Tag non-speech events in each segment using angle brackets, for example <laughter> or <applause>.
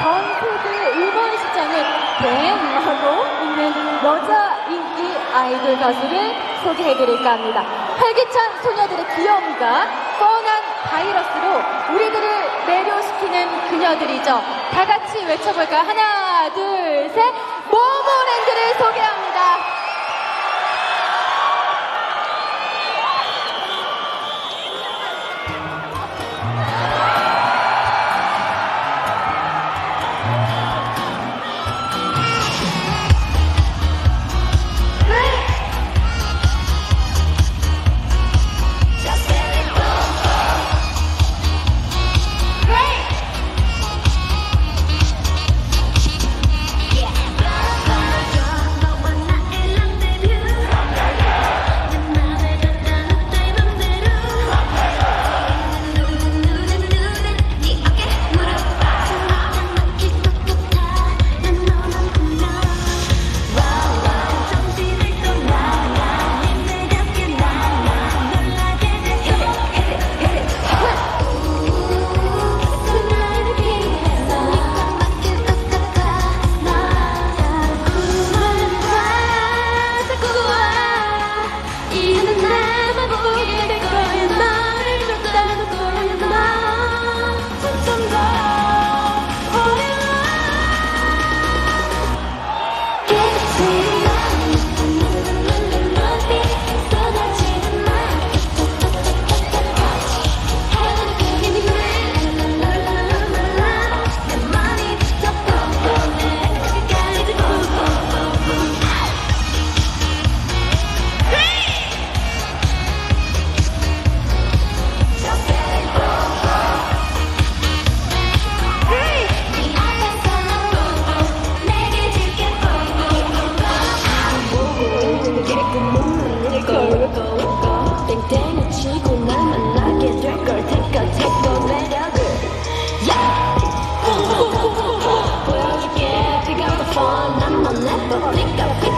전 세계 음원 시장을 대행하고 있는 여자 인기 아이돌 가수를 소개해드릴까 합니다. 활기찬 소녀들의 귀여움과 뻔한 바이러스로 우리들을 매료시키는 그녀들이죠. 다 같이 외쳐볼까요? 하나, 둘, 셋. 모모랜드를 소개합니다. レッドリカ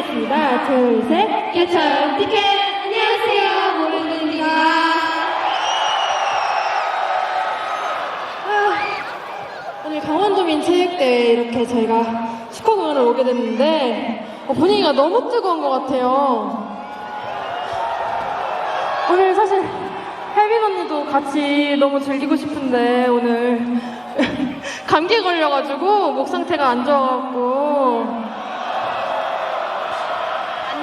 인사드리겠습니다. 둘, 셋. 개천 티켓! 안녕하세요, 모르는입니다. 아, 오늘 강원도민 체육대회 이렇게 저희가 축하 공연을 오게 됐는데, 어, 분위기가 너무 뜨거운 것 같아요. 오늘 사실 혜빈 언니도 같이 너무 즐기고 싶은데, 오늘 <laughs> 감기 걸려가지고 목 상태가 안 좋아갖고,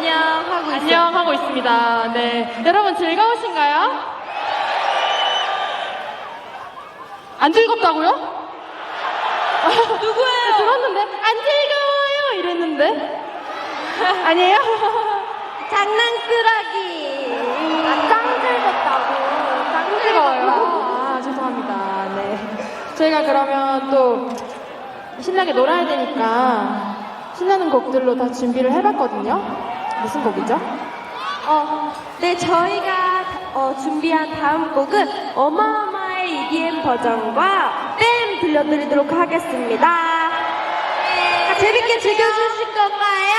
안녕 하고. 안녕 하고 있습니다. 네. 여러분 즐거우신가요? 안 즐겁다고요? 누구예요? 들었는데 안 즐거워요 이랬는데 아니에요? 장난꾸러기. 아, 짱 즐겁다고. 짱 즐거워요. 아, 죄송합니다. 네. 저희가 그러면 또 신나게 놀아야 되니까 신나는 곡들로 다 준비를 해봤거든요. 무슨 곡이죠? 어, 네, 저희가 어, 준비한 다음 곡은 어마어마의 EDM 버전과 뺨 들려드리도록 하겠습니다. 아, 재밌게 즐겨주실 건가요?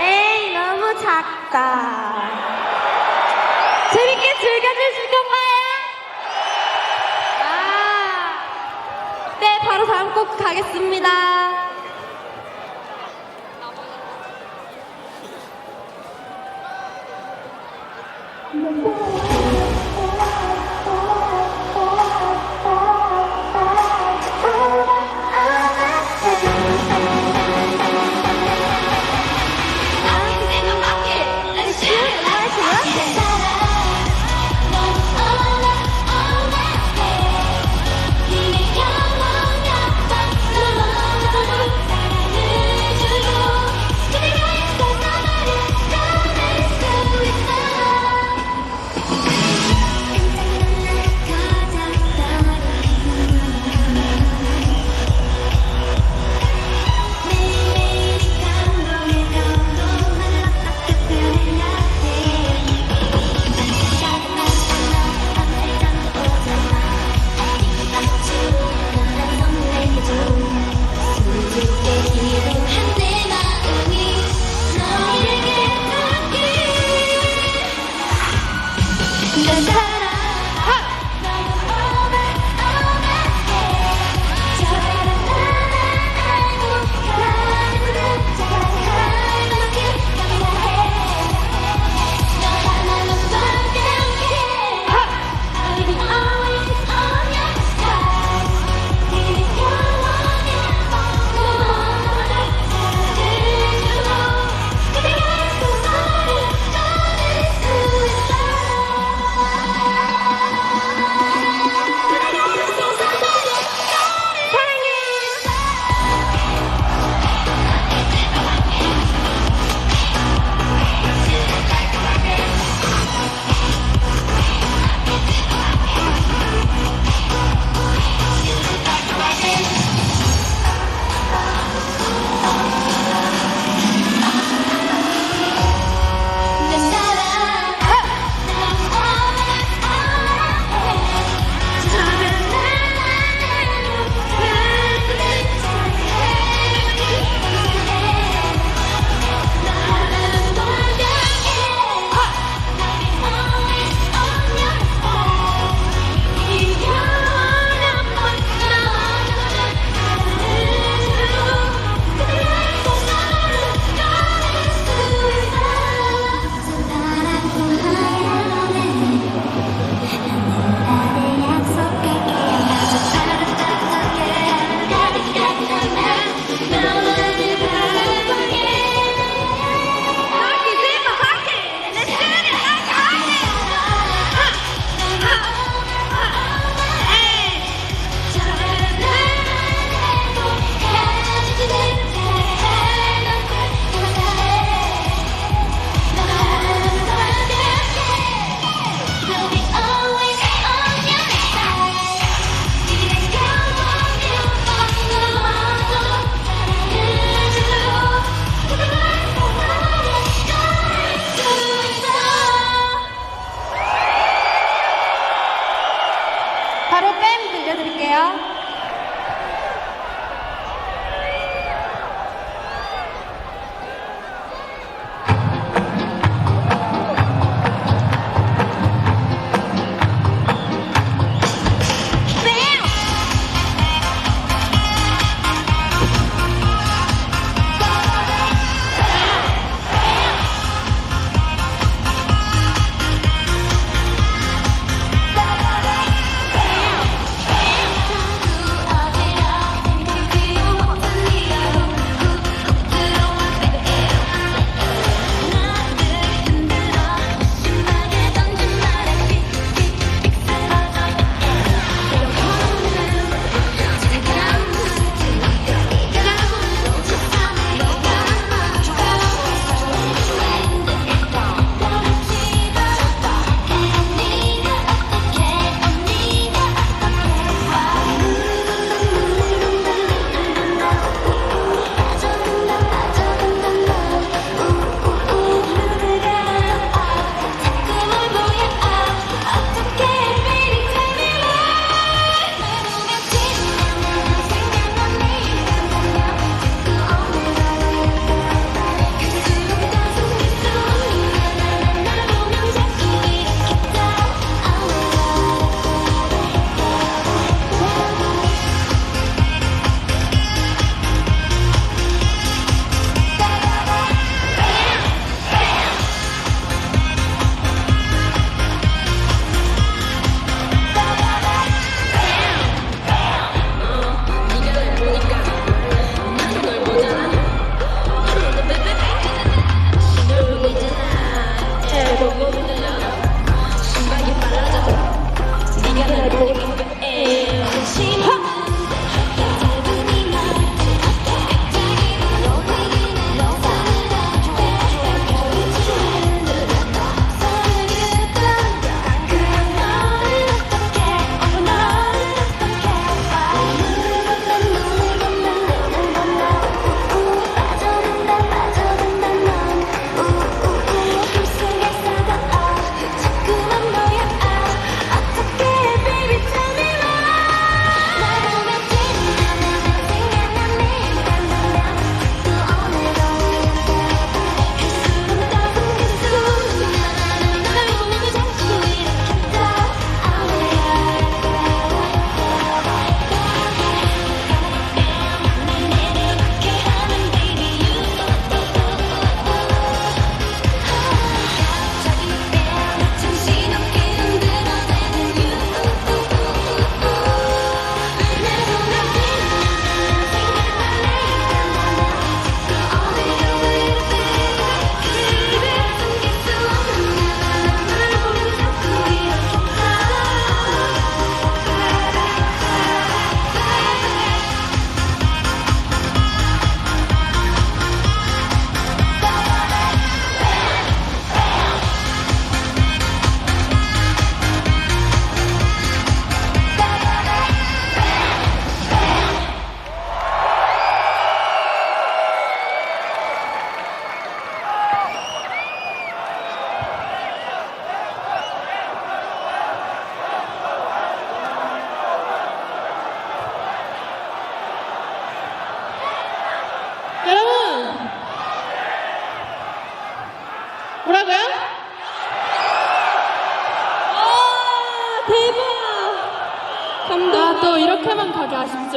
에이, 너무 작다. 재밌게 즐겨주실 건가요? 아, 네, 바로 다음 곡 가겠습니다. 很 <laughs> 漂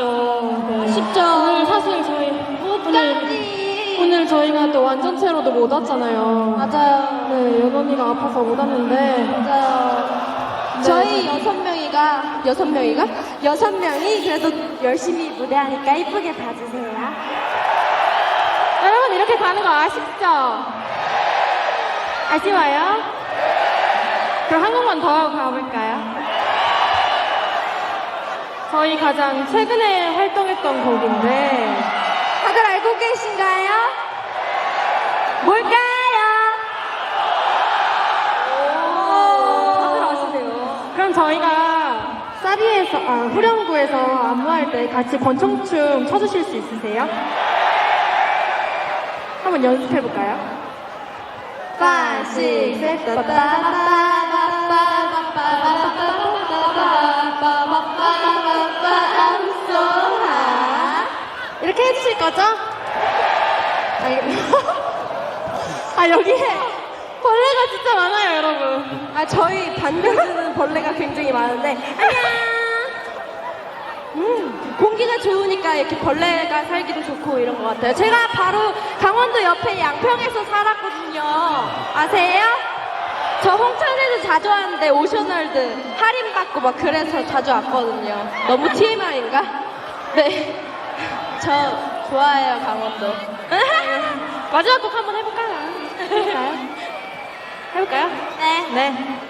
아쉽죠. 오늘 사실 저희 오늘? 오늘 저희가 또 완전체로도 못 왔잖아요. 맞아요. 네, 연언니가 아파서 못 왔는데 맞아요. 저희 여섯 명이가 여섯 명이가 여섯 명이 그래도 열심히 무대하니까 이쁘게 봐주세요. 여러분 이렇게 가는 거 아쉽죠? 아쉬워요? 그럼 한 곡만 더 가볼까요? 저희 가장 최근에 활동했던 곡인데 다들 알고 계신가요? 뭘까요? 다들 아시네요. 그럼 저희가 사리에서 아, 후렴구에서 안무할 때 같이 권총춤 쳐주실 수 있으세요? 한번 연습해 볼까요? 5, 6, 7, I'm 해주실 거죠? <laughs> 아 여기에 벌레가 진짜 많아요 여러분 아, 저희 반겨주는 벌레가 굉장히 많은데, 안녕! 음, 공기가 좋으니까 이렇게 벌레가 살기도 좋고 이런 것 같아요. 제가 바로 강원도 옆에 양평에서 살았거든요. 아세요? 저 홍천에도 자주 왔는데 오션월드 할인 받고 막 그래서 자주 왔거든요. 너무 TMI인가? 네. 저 좋아해요, 강원도. <laughs> 마지막 곡 한번 해볼까요? 해볼까요? 해볼까요? 네. 네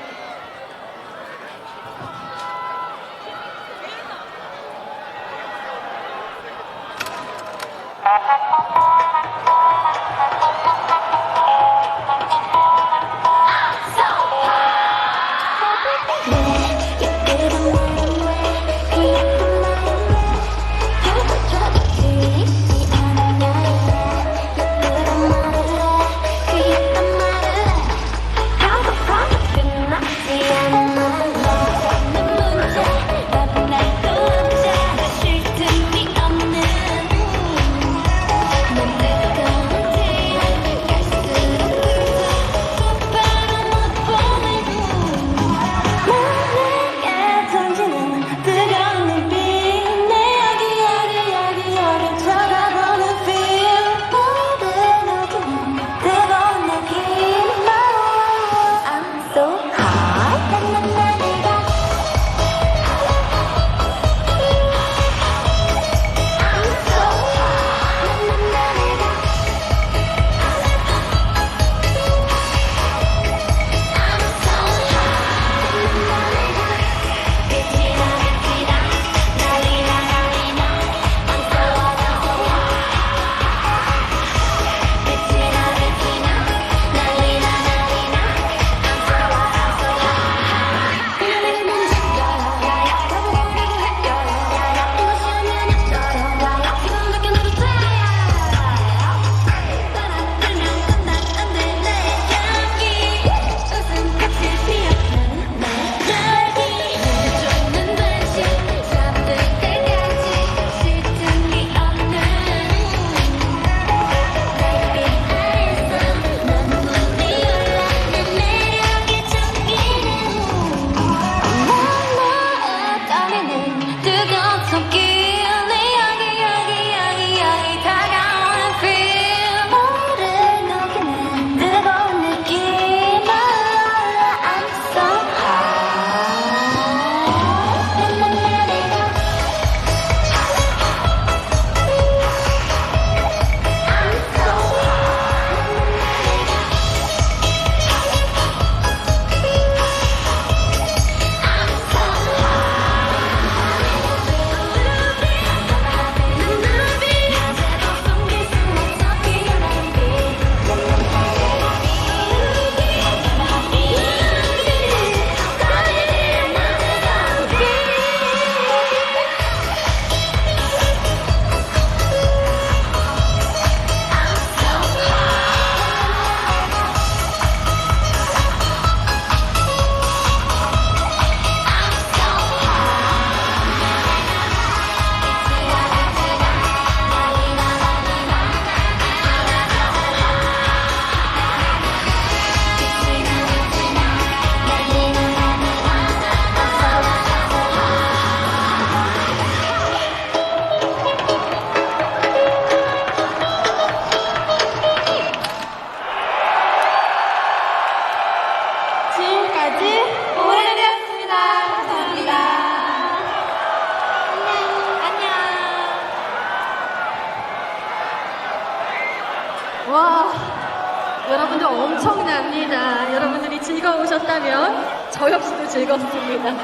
즐겁습니다.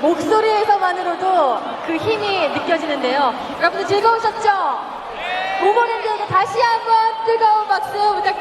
목소리에서만으로도 그 힘이 느껴지는데요. 여러분들 즐거우셨죠? 모모랜드에게 다시 한번 뜨거운 박수 부탁드립니다.